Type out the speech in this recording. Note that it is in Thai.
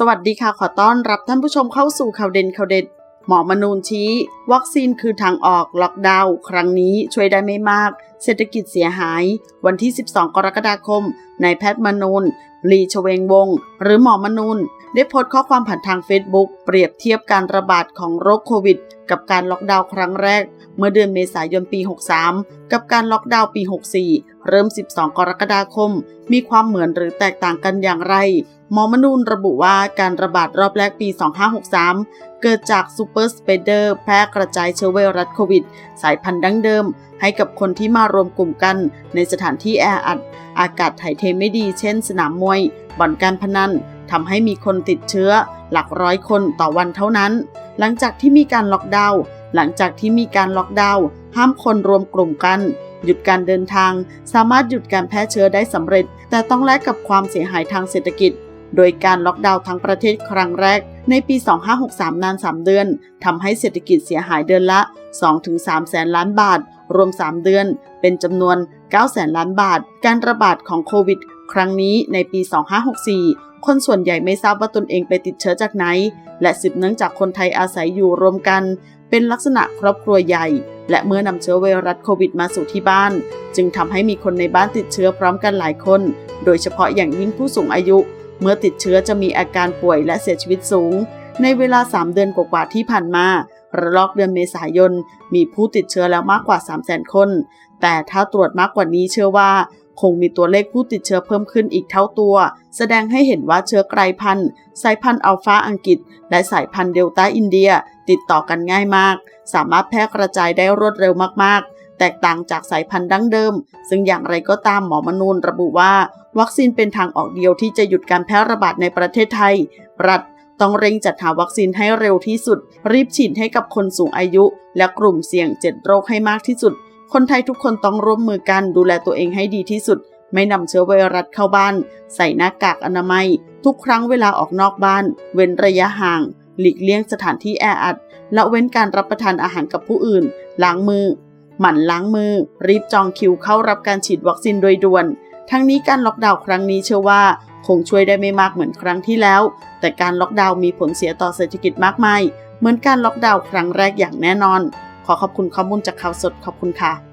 สวัสดีค่ะ ขอต้อนรับท่านผู้ชมเข้าสู่ข่าวเด่นข่าวเด็ด หมอมนูนชี้ วัคซีนคือทางออกล็อกดาวน์ครั้งนี้ช่วยได้ไม่มากเศรษฐกิจเสียหาย วันที่ 12 กรกฎาคมนายแพทย์มนูนลีชเวงวง หรือหมอมนูนได้โพสต์ข้อความผ่านทาง Facebook เปรียบเทียบการระบาดของโรคโควิด กับการล็อกดาวน์ครั้งแรก เมื่อเดือนเมษายนปี 63 กับการล็อกดาวน์ปี 64 เริ่ม 12 กรกฎาคม มีความเหมือนหรือแตกต่างกันอย่างไร หมอมนูนระบุว่าการระบาดรอบแรกปี 2563 เกิดจากซูเปอร์สเปเดอร์แพร่กระจายเชื้อไวรัสโควิด สายพันธุ์ดั้งเดิม ให้กับคนที่มารวมกลุ่มกันในสถานที่แออัด อากาศถ่ายเทไม่ดี เช่น สนามมวย บ่อนการพนันทำให้มีคนติดเชื้อ หลักร้อยคนต่อวันเท่านั้น หลังจากที่มีการล็อกดาวน์หลังจากที่มีการล็อกดาวน์ห้ามคนรวมกลุ่มกัน หยุดการเดินทาง สามารถหยุดการแพร่เชื้อได้สำเร็จ แต่ต้องแลกกับความเสียหายทางเศรษฐกิจ โดยการล็อกดาวน์ทั้งประเทศครั้งแรก ในปี 2563 นาน 3 เดือนทำให้เศรษฐกิจเสียหายเดือนละ 2-3 แสนล้านบาท รวม 3 เดือน เป็นจำนวน 9 แสนล้านบาท การระบาดของโควิด ครั้งนี้ในปี 2564 คนส่วนใหญ่ไม่ทราบว่าตนเองไปติดเชื้อจากไหน และสืบเนื่องจากคนไทยอาศัยอยู่รวมกัน เป็นลักษณะครอบครัวใหญ่ และเมื่อนำเชื้อไวรัสโควิดมาสู่ที่บ้าน จึงทำให้มีคนในบ้านติดเชื้อพร้อมกันหลายคน โดยเฉพาะอย่างยิ่งผู้สูงอายุ เมื่อติดเชื้อจะมีอาการป่วยและเสียชีวิตสูง ในเวลา 3 เดือนกว่าๆที่ผ่านมา ระลอกเดือนเมษายน มีผู้ติดเชื้อแล้วมากกว่า 3 0 0 0 0 0 คน แต่ถ้าตรวจมากกว่านี้เชื่อว่าคงมีตัวเลขผู้ติดเชื้อเพิ่มขึ้นอีกเท่าตัว แสดงให้เห็นว่าเชื้อกลายพันธุ์ สายพันธุ์อัลฟาอังกฤษ และสายพันธุ์เดลต้าอินเดีย ติดต่อกันง่ายมาก สามารถแพร่กระจายได้รวดเร็วมากๆ แตกต่างจากสายพันธุ์ดั้งเดิม ซึ่งอย่างไรก็ตามหมอมนูนระบุว่า วัคซีนเป็นทางออกเดียวที่จะหยุดการแพร่ระบาดในประเทศไทย รัฐ ต้องเร่งจัดหาวัคซีนให้เร็วที่สุด รีบฉีดให้กับคนสูงอายุ และกลุ่มเสี่ยงเจ็ดโรคให้มากที่สุด คนไทยทุกคนต้องร่วมมือกันดูแลตัวเองให้ดีที่สุด ไม่นำเชื้อไวรัสเข้าบ้าน ใส่หน้ากากอนามัย ทุกครั้งเวลาออกนอกบ้าน เว้นระยะห่าง หลีกเลี่ยงสถานที่แออัดและเว้นการรับประทานอาหารกับผู้อื่น ล้างมือ หมั่นล้างมือ รีบจองคิวเข้ารับการฉีดวัคซีนโดยด่วน ทั้งนี้การล็อกดาวน์ครั้งนี้เชื่อว่า คงช่วยได้ไม่มากเหมือนครั้งที่แล้ว แต่การล็อกดาวน์มีผลเสียต่อเศรษฐกิจมากมาย เหมือนการล็อกดาวน์ครั้งแรกอย่างแน่นอน ขอขอบคุณข้อมูลจากข่าวสดขอบคุณค่ะ